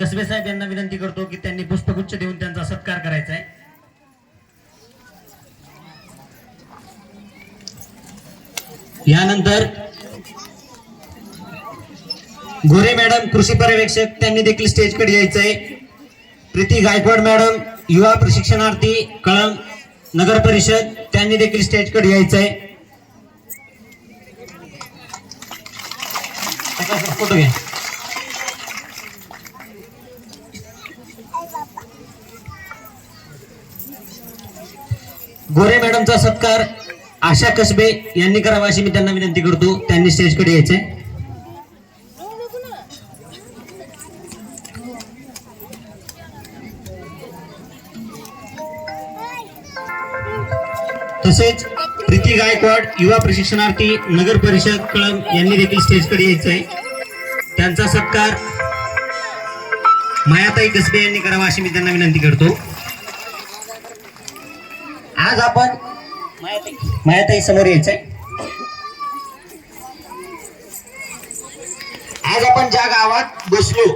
कसबे साहेब यांना विनंती करतो की त्यांनी पुष्पगुच्छ देऊन त्यांचा सत्कार करायचा आहे. यानंतर गोरे मॅडम कृषी पर्यवेक्षक त्यांनी देखील स्टेजकडे यायचं आहे प्रीती गायकवाड मॅडम युवा प्रशिक्षणार्थी कळंब नगर परिषद त्यांनी देखील स्टेजकडे यायचं आहे फोटो घ्या. गोरे मॅडमचा सत्कार आशा कसबे यांनी करावा अशी मी त्यांना विनंती करतो. त्यांनी स्टेजकडे यायचंय. तसेच प्रीती गायकवाड युवा प्रशिक्षणार्थी नगर परिषद कळम यांनी देखील स्टेजकडे आहे त्यांचा सत्कार मायाताई कसबे यांनी करावा अशी मी त्यांना विनंती करतो. आज आपण मायाताई समोर यायचंय. आज आपण ज्या गावात बसलो